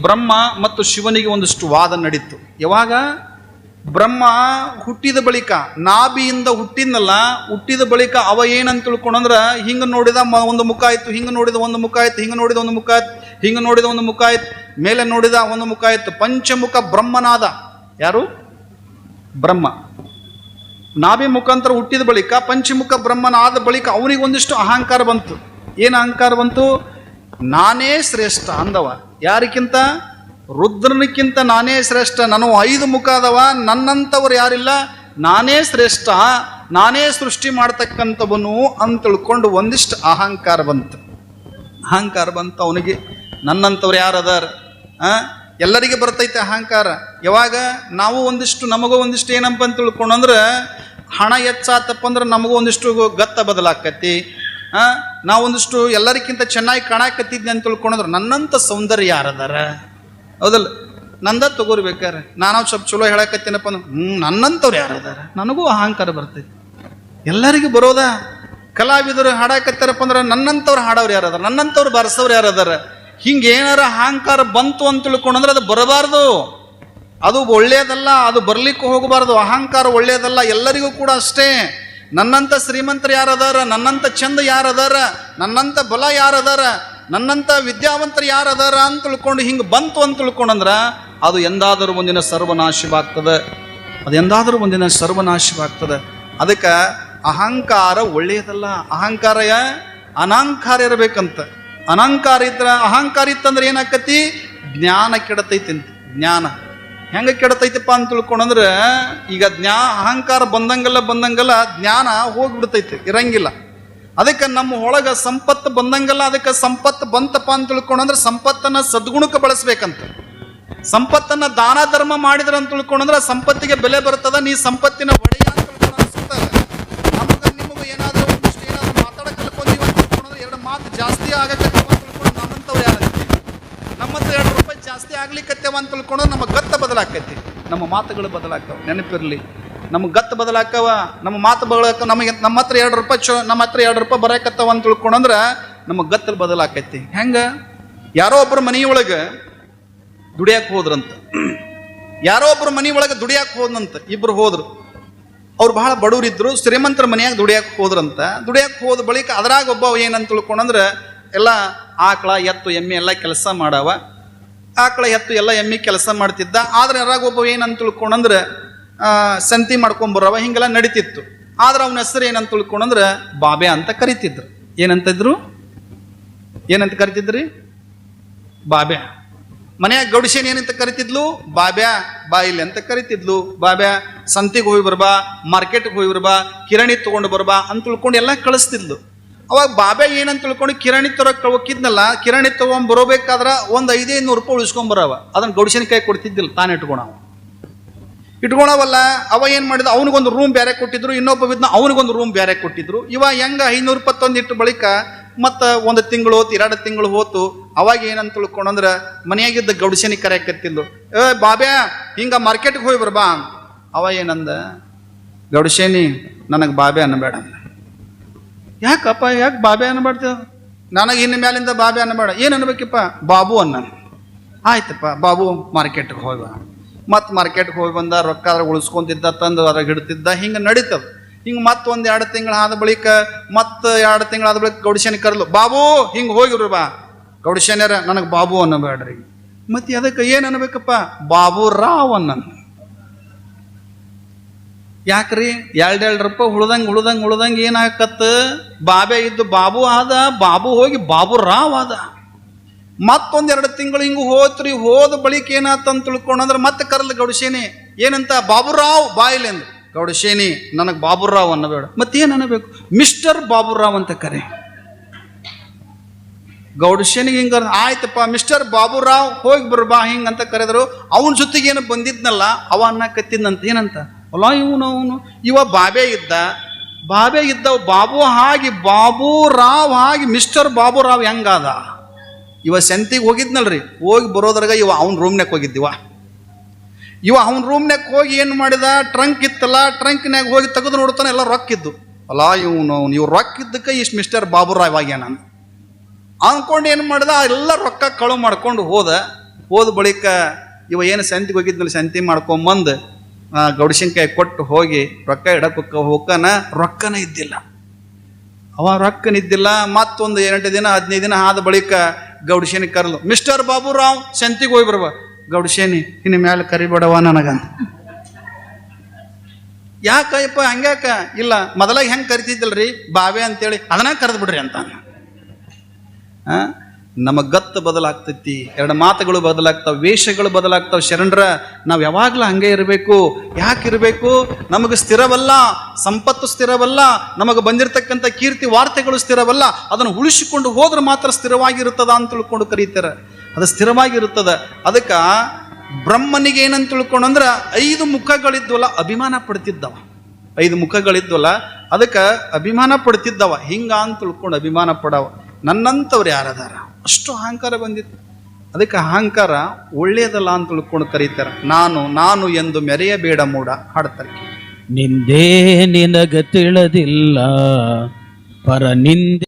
ಬ್ರಹ್ಮ ಮತ್ತು ಶಿವನಿಗೆ ಒಂದಿಷ್ಟು ವಾದ ನಡೀತು. ಯಾವಾಗ? ಬ್ರಹ್ಮ ಹುಟ್ಟಿದ ಬಳಿಕ, ನಾಭಿಯಿಂದ ಹುಟ್ಟಿದ್ನಲ್ಲ, ಹುಟ್ಟಿದ ಬಳಿಕ ಅವ ಏನಂತ ತಿಳ್ಕೊಂಡಂದ್ರ, ಹಿಂಗ ನೋಡಿದ ಒಂದು ಮುಖ ಆಯ್ತು, ಹಿಂಗ ನೋಡಿದ ಒಂದು ಮುಖ ಆಯ್ತು, ಹಿಂಗ ನೋಡಿದ ಒಂದು ಮುಖ ಆಯ್ತು, ಹಿಂಗ ನೋಡಿದ ಒಂದು ಮುಖ ಆಯ್ತು, ಮೇಲೆ ನೋಡಿದ ಒಂದು ಮುಖ ಆಯ್ತು, ಪಂಚಮುಖ ಬ್ರಹ್ಮನಾದ. ಯಾರು? ಬ್ರಹ್ಮ. ನಾಭಿ ಮುಖಾಂತರ ಹುಟ್ಟಿದ ಬಳಿಕ, ಪಂಚಮುಖ ಬ್ರಹ್ಮನಾದ ಬಳಿಕ ಅವನಿಗೆ ಒಂದಿಷ್ಟು ಅಹಂಕಾರ ಬಂತು. ಏನು ಅಹಂಕಾರ ಬಂತು? ನಾನೇ ಶ್ರೇಷ್ಠ ಅಂದವ. ಯಾರಿಗಿಂತ? ರುದ್ರನಿಕ್ಕಿಂತ ನಾನೇ ಶ್ರೇಷ್ಠ. ನಾನು ಐದು ಮುಖ ಅದವ ನನ್ನಂಥವ್ರು ಯಾರಿಲ್ಲ? ನಾನೇ ಶ್ರೇಷ್ಠ. ನಾನೇ ಸೃಷ್ಟಿ ಮಾಡ್ತಕ್ಕಂಥವನು ಅಂತ ತಿಳ್ಕೊಂಡು ಒಂದಿಷ್ಟು ಅಹಂಕಾರ ಬಂತು. ಅಹಂಕಾರ ಬಂತು ಅವನಿಗೆ. ನನ್ನಂಥವ್ರು ಯಾರು ಅದಾರ? ಎಲ್ಲರಿಗೆ ಬರ್ತೈತೆ ಅಹಂಕಾರ. ಯಾವಾಗ? ನಾವು ಒಂದಿಷ್ಟು, ನಮಗೂ ಒಂದಿಷ್ಟು ಏನಪ್ಪ ಅಂತ ತಿಳ್ಕೊಂಡ್ರೆ ಹಣ ಹೆಚ್ಚಾತಪ್ಪ ಅಂದ್ರೆ ನಮಗೂ ಒಂದಿಷ್ಟು ಗತ್ತ ಬದಲಾಕತಿ. ಆ? ನಾವು ಒಂದಿಷ್ಟು ಎಲ್ಲರಿಗಿಂತ ಚೆನ್ನಾಗಿ ಕಾಣಕತ್ತಿದ್ನಿ ಅಂತ ತಿಳ್ಕೊಂಡ್ರೆ ನನ್ನಂಥ ಸೌಂದರ್ಯ ಯಾರದಾರ? ಹೌದಲ್ಲ? ನಂದ ತಗೋರ್ಬೇಕಾರೆ ನಾನು ಸ್ವಲ್ಪ ಚಲೋ ಹೇಳಕತ್ತೇನಪ್ಪ ಅಂದ್ರೆ ಹ್ಞೂ ನನ್ನಂಥವ್ರು ಯಾರದಾರ? ನನಗೂ ಅಹಂಕಾರ ಬರ್ತೈತಿ. ಎಲ್ಲರಿಗೂ ಬರೋದಾ? ಕಲಾವಿದರು ಹಾಡಾಕತ್ತಾರಪ್ಪ ಅಂದ್ರೆ ನನ್ನಂಥವ್ರು ಹಾಡೋರು ಯಾರದಾರ? ನನ್ನಂಥವ್ರು ಬರ್ಸೋರು ಯಾರದಾರ? ಹಿಂಗೆ ಏನಾರ ಅಹಂಕಾರ ಬಂತು ಅಂತ ತಿಳ್ಕೊಂಡ್ರೆ ಅದು ಬರಬಾರ್ದು. ಅದು ಒಳ್ಳೆಯದಲ್ಲ ಅದು ಬರ್ಲಿಕ್ಕೆ ಹೋಗಬಾರ್ದು. ಅಹಂಕಾರ ಒಳ್ಳೆಯದಲ್ಲ ಎಲ್ಲರಿಗೂ ಕೂಡ ಅಷ್ಟೇ. ನನ್ನಂಥ ಶ್ರೀಮಂತರು ಯಾರದಾರ ನನ್ನಂಥ ಚಂದ ಯಾರದಾರ ನನ್ನಂಥ ಬಲ ಯಾರದಾರ ನನ್ನಂಥ ವಿದ್ಯಾವಂತರು ಯಾರದಾರ ಅಂತ ತಿಳ್ಕೊಂಡು ಹಿಂಗೆ ಬಂತು ಅಂತ ತಿಳ್ಕೊಂಡಂದ್ರೆ ಅದು ಎಂದಾದರೂ ಒಂದಿನ ಸರ್ವನಾಶವಾಗ್ತದೆ. ಅದು ಎಂದಾದರೂ ಒಂದಿನ ಸರ್ವನಾಶವಾಗ್ತದೆ. ಅದಕ್ಕೆ ಅಹಂಕಾರ ಒಳ್ಳೆಯದಲ್ಲ. ಅಹಂಕಾರ ಅನಹಂಕಾರ ಇರಬೇಕಂತ. ಅನಂಕಾರ ಇದ್ರೆ ಅಹಂಕಾರ ಇತ್ತಂದ್ರೆ ಏನಾಕತಿ ಜ್ಞಾನ ಕೆಡತೈತಿ ಜ್ಞಾನ. ಹೆಂಗ ಕೆಡತೈತಪ್ಪ ಅಂತ ತಿಳ್ಕೊಂಡಂದ್ರೆ, ಈಗ ಜ್ಞಾ ಅಹಂಕಾರ ಬಂದಂಗೆಲ್ಲ ಬಂದಂಗೆಲ್ಲ ಜ್ಞಾನ ಹೋಗ್ಬಿಡ್ತೈತೆ, ಇರಂಗಿಲ್ಲ. ಅದಕ್ಕೆ ನಮ್ಮ ಒಳಗೆ ಸಂಪತ್ತು ಬಂದಂಗೆಲ್ಲ ಅದಕ್ಕೆ ಸಂಪತ್ತು ಬಂತಪ್ಪ ಅಂತ ತಿಳ್ಕೊಂಡಂದ್ರೆ, ಸಂಪತ್ತನ್ನ ಸದ್ಗುಣಕ್ಕೆ ಬಳಸ್ಬೇಕಂತ. ಸಂಪತ್ತನ್ನ ದಾನ ಧರ್ಮ ಮಾಡಿದ್ರ ಅಂತ ತಿಳ್ಕೊಂಡಂದ್ರೆ, ಸಂಪತ್ತಿಗೆ ಬೆಲೆ ಬರ್ತದ, ನೀ ಸಂಪತ್ತಿನ ಆಗ್ಲಿಕ್ಕತ್ತೇವ ಅಂತ ತಿಳ್ಕೊಂಡು ನಮ್ಮ ಗತ್ತ ಬದಲಾಕೈತಿ ನಮ್ಮ ಮಾತುಗಳು ಬದಲಾಗ್ತಾವ. ನೆನಪಿರ್ಲಿ. ನಮ್ಮ ಗತ್ತ ಬದಲಾಕವ ನಮ್ಮ ಮಾತು ಬದಲಾಕ ನಮಗೆ ನಮ್ಮ ಹತ್ರ ಎರಡು ರೂಪಾಯಿ ಚೋ, ನಮ್ಮ ಹತ್ರ ಎರಡು ರೂಪಾಯಿ ಬರಾಕತ್ತವ ಅಂತ ತಿಳ್ಕೊಂಡಂದ್ರೆ ನಮ್ಮ ಗತ್ತಲ್ಲಿ ಬದಲಾಕೈತಿ ಹೆಂಗ? ಯಾರೋ ಒಬ್ಬರು ಮನೆಯೊಳಗೆ ದುಡಿಯಕ್ಕೆ ಹೋದ್ರಂತ. ಯಾರೋ ಒಬ್ಬರು ಮನೆ ಒಳಗೆ ದುಡಿಯಕ್ಕೆ ಹೋದ್ನಂತ. ಇಬ್ರು ಹೋದ್ರು. ಅವ್ರು ಬಹಳ ಬಡವರಿದ್ರು. ಶ್ರೀಮಂತರ ಮನೆಯಾಗ ದುಡಿಯಕ್ಕೆ ಹೋದ್ರಂತ. ದುಡಿಯಕ್ಕೆ ಹೋದ ಬಳಿಕ ಅದ್ರಾಗ ಒಬ್ಬ ಏನಂತ ತಿಳ್ಕೊಂಡಂದ್ರೆ, ಎಲ್ಲ ಆಕಳ, ಎತ್ತು, ಎಮ್ಮೆ ಎಲ್ಲ ಕೆಲಸ ಮಾಡವ. ಆಕಳ ಎತ್ತು ಎಲ್ಲ ಎಮ್ಮಿ ಕೆಲಸ ಮಾಡ್ತಿದ್ದ. ಆದ್ರೆ ಯಾರಾಗ ಒಬ್ಬ ಏನಂತ ತಿಳ್ಕೊಂಡಂದ್ರೆ ಸಂತಿ ಮಾಡ್ಕೊಂಬರವ, ಹಿಂಗೆಲ್ಲ ನಡೀತಿತ್ತು. ಆದ್ರೆ ಅವನ ಹೆಸರು ಏನಂತ ತಿಳ್ಕೊಂಡಂದ್ರೆ, ಬಾಬೆ ಅಂತ ಕರಿತಿದ್ರು. ಏನಂತಿದ್ರು ಏನಂತ ಕರಿತಿದ್ರಿ? ಬಾಬ್ಯಾ. ಮನ್ಯಾಗ ಗೌಡಿಸೇನ್ ಏನಂತ ಕರಿತಿದ್ಲು? ಬಾಬ್ಯಾ ಇಲ್ಲಿ ಅಂತ ಕರಿತಿದ್ಲು. ಬಾಬ್ಯಾ, ಸಂತಿಗೆ ಹೋಗಿ ಬರ್ಬಾ ಮಾರ್ಕೆಟ್ಗೆ ಹೋಗಿ ಬರ್ಬಾ, ಕಿರಣಿ ತಗೊಂಡು ಬರ್ಬಾ ಅಂತ ತಿಳ್ಕೊಂಡು ಎಲ್ಲ ಕಳಿಸ್ತಿದ್ಲು. ಅವಾಗ ಬಾಬೆ ಏನಂತ ತಿಳ್ಕೊಂಡು ಕಿರಾಣಿ ತರಕ್ ಹೋಗಿದ್ನಲ್ಲ ಕಿರಾಣಿ ತಗೊಂಡ್ ಬರೋಬೇಕಾದ್ರ ಒಂದು ಐದೇ ನೂರು ರೂಪಾಯಿ ಉಳಿಸ್ಕೊಂಡ್ ಬರವ. ಅದನ್ನ ಗೌಡಶನಿ ಕೈ ಕೊಡ್ತಿದ್ದಿಲ್ಲ, ತಾನೇ ಇಟ್ಕೊಳವ ಇಟ್ಕೊಳವಲ್ಲ ಅವ ಏನ್ ಮಾಡಿದ, ಅವನಿಗೊಂದು ರೂಮ್ ಬೇರೆ ಕೊಟ್ಟಿದ್ರು, ಇನ್ನೊಬ್ಬ ವಿದ್ನ ಅವನಿಗೊಂದು ರೂಮ್ ಬೇರೆ ಕೊಟ್ಟಿದ್ರು. ಇವ ಹೆಂಗ ಐನೂರು ಇಪ್ಪತ್ತೊಂದು ಇಟ್ಟು ಬಳಿಕ ಮತ್ತ ಒಂದು ತಿಂಗಳು ಹೋತು, ಎರಡು ತಿಂಗಳು ಹೋತು, ಅವಾಗ ಏನಂತ ತಿಳ್ಕೊಂಡಂದ್ರ ಮನೆಯಾಗಿದ್ದ ಗೌಡಶನಿ ಕರೆಯಕತ್ತಿದ್ಲು ಏ ಬಾಬ್ಯಾ ಹಿಂಗ ಮಾರ್ಕೆಟ್ಗೆ ಹೋಗಿ ಬರ್ಬಾ ಅವ ಏನಂದ, ಗೌಡಶನಿ, ನನಗೆ ಬಾಬೆ ಅನ್ನಬೇಡ. ಯಾಕಪ್ಪ ಯಾಕೆ ಬಾಬೆ ಅನ್ನಬಾರ್ದು? ನನಗೆ ಇನ್ನು ಮೇಲಿಂದ ಬಾಬೆ ಅನ್ನಬೇಡ. ಏನು ಅನ್ಬೇಕಪ್ಪ ಬಾಬು ಅನ್ನ ಆಯ್ತಪ್ಪ, ಬಾಬು ಮಾರ್ಕೆಟ್ಗೆ ಹೋಗ. ಮತ್ತೆ ಮಾರ್ಕೆಟ್ಗೆ ಹೋಗಿ ಬಂದ, ರೊಕ್ಕ ಅದ್ರಾಗ ಉಳಿಸ್ಕೊಂತಿದ್ದ, ತಂದು ಅದ್ರಾಗ ಹಿಡ್ತಿದ್ದ, ಹಿಂಗೆ ನಡೀತದ. ಹಿಂಗೆ ಮತ್ತೆ ಒಂದು ಎರಡು ತಿಂಗಳು ಆದ ಬಳಿಕ, ಮತ್ತೆ ಎರಡು ತಿಂಗಳು ಆದ ಬಳಿಕ ಗೌಡಶನ ಕರ್ಲು, ಬಾಬು, ಹಿಂಗೆ ಹೋಗಿವ್ರಿ ಬಾ. ಗೌಡಿಶನ್ಯರ, ನನಗೆ ಬಾಬು ಅನ್ನಬೇಡ್ರಿ. ಮತ್ತೆ ಅದಕ್ಕೆ ಏನು ಅನ್ಬೇಕಪ್ಪ ಬಾಬು ರಾವ್ ಅನ್ನ ಯಾಕ್ರಿ? ಎರಡೆರಡು ರೂಪಾಯಿ ಉಳ್ದಂಗೆ ಉಳ್ದಂಗೆ ಉಳ್ದಂಗೆ ಏನಾಗತ್ತ ಬಾಬೆ ಇದ್ದು ಬಾಬು ಆದ, ಬಾಬು ಹೋಗಿ ಬಾಬು ರಾವ್ ಆದ. ಮತ್ತೊಂದೆರಡು ತಿಂಗಳು ಹಿಂಗೆ ಹೋತ್ರಿ, ಹೋದ ಬಳಿಕ ಏನಾತ ಅಂತ ತಿಳ್ಕೊಂಡ್ರೆ ಮತ್ತೆ ಕರಲ್ ಗೌಡಶೇನಿ ಏನಂತ? ಬಾಬುರಾವ್ ಬಾಯಿಲೆಂದು ಗೌಡಶೇನಿ ನನಗೆ ಬಾಬುರಾವ್ ಅನ್ನಬೇಡ. ಮತ್ತೇನು ಅನ್ನಬೇಕು? ಮಿಸ್ಟರ್ ಬಾಬುರಾವ್ ಅಂತ ಕರೆ. ಗೌಡಶೇನಿಗೆ ಹಿಂಗ ಆಯ್ತಪ್ಪ, ಮಿಸ್ಟರ್ ಬಾಬುರಾವ್ ಹೋಗಿ ಬರ್ಬಾ ಹಿಂಗ ಅಂತ ಕರೆದ್ರು. ಅವನ ಜೊತೆಗೆ ಏನು ಬಂದಿದ್ನಲ್ಲ, ಅವ ಅನ್ನಕತ್ತಿದ್ನಂತ ಏನಂತ? ಅಲ್ಲ ಇವನು ಅವನು. ಇವ ಬಾಬೆ ಇದ್ದ. ಬಾಬೆ ಇದ್ದ ಬಾಬು ಹಾಗೆ, ಬಾಬು ರಾವ್ ಹಾಗೆ, ಮಿಸ್ಟರ್ ಬಾಬುರಾವ್ ಹೆಂಗಾದ? ಇವ ಸಂತಿಗೆ ಹೋಗಿದ್ನಲ್ರಿ. ಹೋಗಿ ಬರೋದ್ರಾಗ ಇವ ಅವ್ನ ರೂಮ್ನಾಗ ಹೋಗಿದ್ದಿವ ಇವ. ಅವನ ರೂಮ್ನಾಗ ಹೋಗಿ ಏನು ಮಾಡಿದ? ಟ್ರಂಕ್ ಇತ್ತಲ್ಲ ಟ್ರಂಕ್ನಾಗ ಹೋಗಿ ತೆಗೆದು ನೋಡ್ತಾನೆ ಎಲ್ಲ ರೊಕ್ಕ ಇದ್ದು. ಅಲ್ಲ ಇವನು ಅವ್ನು. ಇವ್ ರೊಕ್ಕ ಇದ್ದಕ್ಕೆ ಇಷ್ಟು ಮಿಸ್ಟರ್ ಬಾಬುರಾವ್ ಆಗ್ಯಾನ ಅಂದ್ಕೊಂಡು ಏನು ಮಾಡಿದ? ಎಲ್ಲ ರೊಕ್ಕ ಕಳು ಮಾಡ್ಕೊಂಡು ಹೋದ. ಹೋದ ಬಳಿಕ ಇವ ಏನು ಸಂತಿಗೆ ಹೋಗಿದ್ನಲ್ಲ, ಸಂತಿ ಮಾಡ್ಕೊಂಬಂದು ಗೌಡಶಂಕಾಯಿ ಕೊಟ್ಟು ಹೋಗಿ ರೊಕ್ಕ ಇಡಕ್ಕೆ ಹೊಕ್ಕನ ರೊಕ್ಕನ ಇದ್ದಿಲ್ಲ. ಅವ ರೊಕ್ಕನಿದ್ದಿಲ್ಲ, ಮತ್ತೊಂದು ಎಂಟು ದಿನ, ಹದಿನೈದು ದಿನ ಆದ ಬಳಿಕ ಗೌಡಶೇನಿ ಕರಲು, ಮಿಸ್ಟರ್ ಬಾಬುರಾವ್, ಸಂತಿಗೆ ಹೋಗಿ ಬರುವ. ಗೌಡಶೇನಿ, ಇನ್ನು ಮ್ಯಾಲೆ ಕರಿಬೇಡವ ನನಗಂತ. ಯಾಕಯ್ಯಪ್ಪ, ಹಂಗ್ಯಾಕ? ಇಲ್ಲ, ಮೊದಲಾಗಿ ಹೆಂಗೆ ಕರಿತಿದ್ದಲ್ರಿ? ಬಾವೆ ಅಂತೇಳಿ, ಅದನ್ನ ಕರೆದು ಬಿಡ್ರಿ ಅಂತ ಆ? ನಮ್ಮ ಗತ್ತು ಬದಲಾಗ್ತೈತಿ, ಎರಡು ಮಾತುಗಳು ಬದಲಾಗ್ತಾವೆ, ವೇಷಗಳು ಬದಲಾಗ್ತಾವೆ. ಶರಣರ, ನಾವು ಯಾವಾಗಲೂ ಹಂಗೆ ಇರಬೇಕು. ಯಾಕೆ ಇರಬೇಕು? ನಮಗೆ ಸ್ಥಿರವಲ್ಲ, ಸಂಪತ್ತು ಸ್ಥಿರವಲ್ಲ, ನಮಗೆ ಬಂದಿರತಕ್ಕಂಥ ಕೀರ್ತಿ ವಾರ್ತೆಗಳು ಸ್ಥಿರವಲ್ಲ, ಅದನ್ನು ಉಳಿಸಿಕೊಂಡು ಹೋದ್ರೆ ಮಾತ್ರ ಸ್ಥಿರವಾಗಿರುತ್ತದ ಅಂತ ತಿಳ್ಕೊಂಡು ಕರೀತಾರೆ. ಅದು ಸ್ಥಿರವಾಗಿರುತ್ತದೆ. ಅದಕ್ಕೆ ಬ್ರಹ್ಮನಿಗೆ ಏನಂತ ತಿಳ್ಕೊಂಡು ಅಂದ್ರೆ ಐದು ಮುಖಗಳಿದ್ವಲ್ಲ ಅಭಿಮಾನ ಪಡ್ತಿದ್ದವ. ಐದು ಮುಖಗಳಿದ್ವಲ್ಲ, ಅದಕ್ಕೆ ಅಭಿಮಾನ ಪಡ್ತಿದ್ದವ. ಹಿಂಗ ಅಂತ ತಿಳ್ಕೊಂಡು ಅಭಿಮಾನ ಪಡವ. ನನ್ನಂಥವ್ರು ಯಾರದಾರ? ಅಷ್ಟು ಅಹಂಕಾರ ಬಂದಿತ್ತು. ಅದಕ್ಕೆ ಅಹಂಕಾರ ಒಳ್ಳೆಯದಲ್ಲ ಅಂತ ತಿಳ್ಕೊಂಡು ಕರೀತಾರೆ. ನಾನು ನಾನು ಎಂದು ಮೆರೆಯಬೇಡ ಮೂಡ, ಹಾಡ್ತಾರೆ. ನಿಂದೇ ನಿನಗ ತಿಳದಿಲ್ಲ. ಪರ ನಿಂದೆ